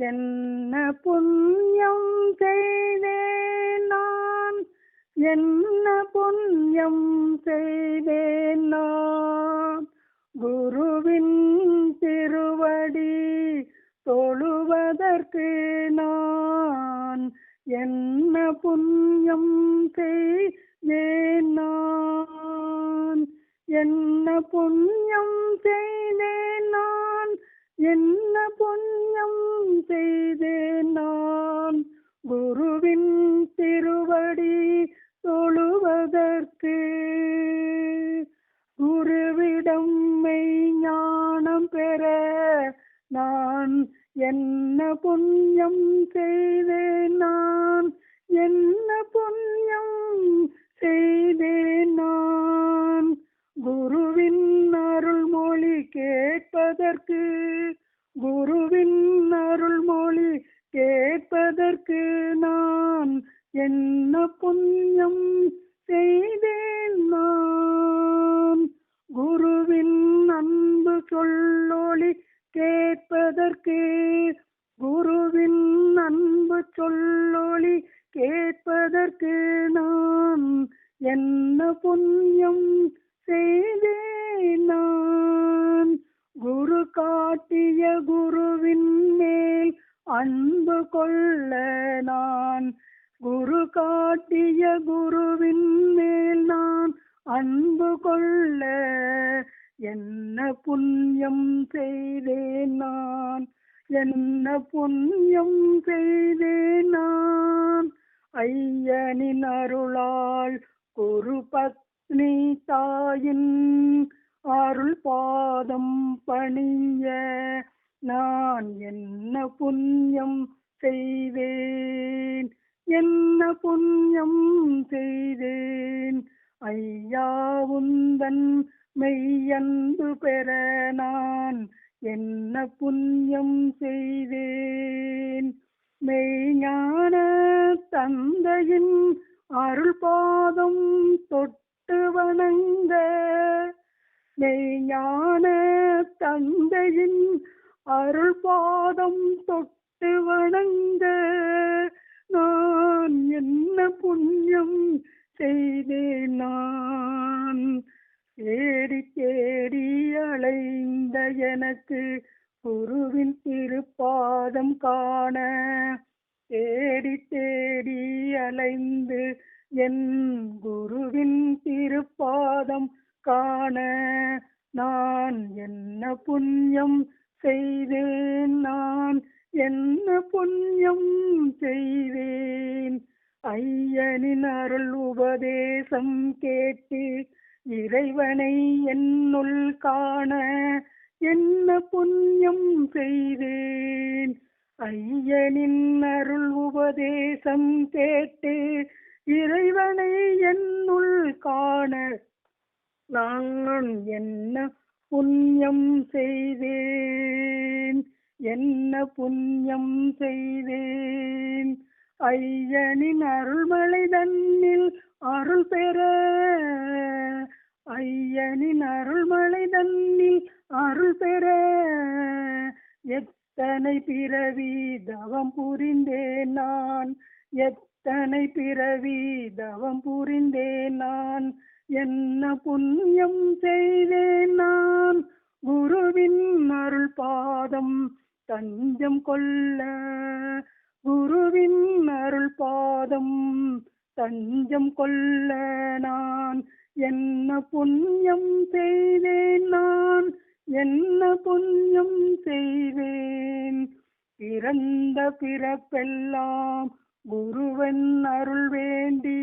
என்ன புண்ணியம் செய்தேன் நான்? என்ன புண்ணியம் செய்தேன் நான்? குருவின் திருவடி தொழுவதற்கு நான் என்ன புண்ணியம் செய்தேன் நான்? என்ன புண்ணியம் செய் என்ன புண்ணியம் செய்தேன் நான்? என்ன புண்ணியம் செய்தேன் நான்? குருவின் அருள்மொழி கேட்பதற்கு குருவின் அருள்மொழி கேட்பதற்கு நான் என்ன புண்ணியம் செய்தேன்? கேட்பதற்கு குருவின் அன்பு சொல்லொளி கேட்பதற்கு நான் என்ன புண்ணியம் செய்தேன் நான் குரு காட்டிய குருவின் மேல் அன்பு கொள்ள நான். குரு காட்டிய குருவின் மேல் நான் அன்பு கொள்ள என்ன புண்ணியம் செய்தேன் நான்? என்ன புண்ணியம் செய்தேன் நான்? ஐயனின் அருளால் குரு பத்னி தாயின் அருள் பாதம் பணிய நான் என்ன புண்ணியம் செய்தேன்? என்ன புண்ணியம் செய்தேன்? ஐயா உந்தன் மெய்யன்பு பெற நான் என்ன புண்ணியம் செய்தேன்? மெய்ஞான தந்தையின் அருள் பாதம் தொட்டு வணங்க. மெய்ஞான தந்தையின் அருள் பாதம் தொட்டு வணங்க. நான் என்ன புண்ணியம் செய்தேன் நான்? எனக்கு குருவின் திருப்பாதம் காண தேடி தேடி அலைந்து என் குருவின் திருப்பாதம் காண நான் என்ன புண்ணியம் செய்தேன்? நான் என்ன புண்ணியம் செய்தேன்? ஐயனின் அருள் உபதேசம் கேட்டு இறைவனை என்னுள் காண என்ன புண்ணியம் செய்தேன்? ஐயனின் அருள் உபதேசம் கேட்டு இறைவனை என்னுள் காண நான் என்ன புண்ணியம் செய்தேன்? என்ன புண்ணியம் செய்தேன்? ஐயனின் அருள்மலை தன்னில் அருள் பெற ஐயனின் அருள்மலை தன்னில் அருள் பெற. எத்தனை பிறவி தவம் புரிந்தேன் நான். எத்தனை பிறவி தவம் புரிந்தேன் நான். என்ன புண்ணியம் செய்தேன் நான். குருவின் அருள் பாதம் தஞ்சம் கொள்ள. குருவின் அருள் பாதம் தஞ்சம் கொள்ள நான். என்ன புண்ணியம் செய்தேன் நான். என்ன புண்ணியம் செய்வேன்? பிறந்த பிறப்பெல்லாம் குருவன் அருள் வேண்டி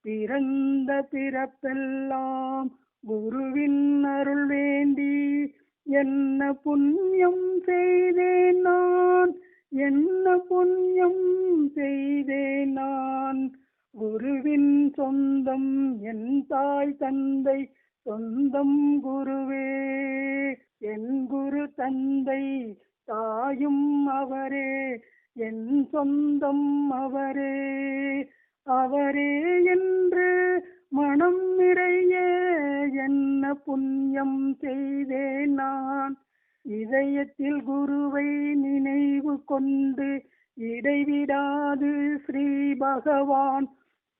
பிறந்த பிறப்பெல்லாம் குருவின் அருள் வேண்டி என்ன புண்ணியம் செய்தேன் நான்? என்ன புண்ணியம் செய்தேன் நான்? குருவின் சொந்தம் என் தாய் தந்தை சொந்தம் குருவே என் குரு தந்தை தாயும் அவரே என் சொந்தம் அவரே. அவரே என்று மனம் நிறைய என்ன புண்ணியம் செய்தேன் நான். இதயத்தில் குருவை நினைவு கொண்டு இடைவிடாது ஸ்ரீ பகவான்.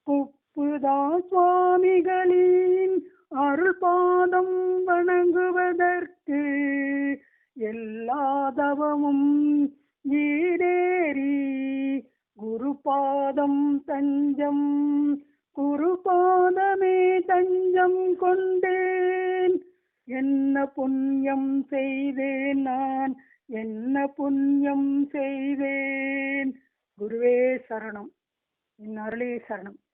குப்புதா சுவாமிகளின் அருள் பாதம் வணங்குவதற்கு எல்லா தவமும் ஈடேறி குருபாதம் தஞ்சம் குருபாதமே தஞ்சம் கொண்டேன். என்ன புண்ணியம் செய்தேன் நான் என்ன புண்ணியம் செய்தேன். குருவே சரணம். என் அருளே சரணம்.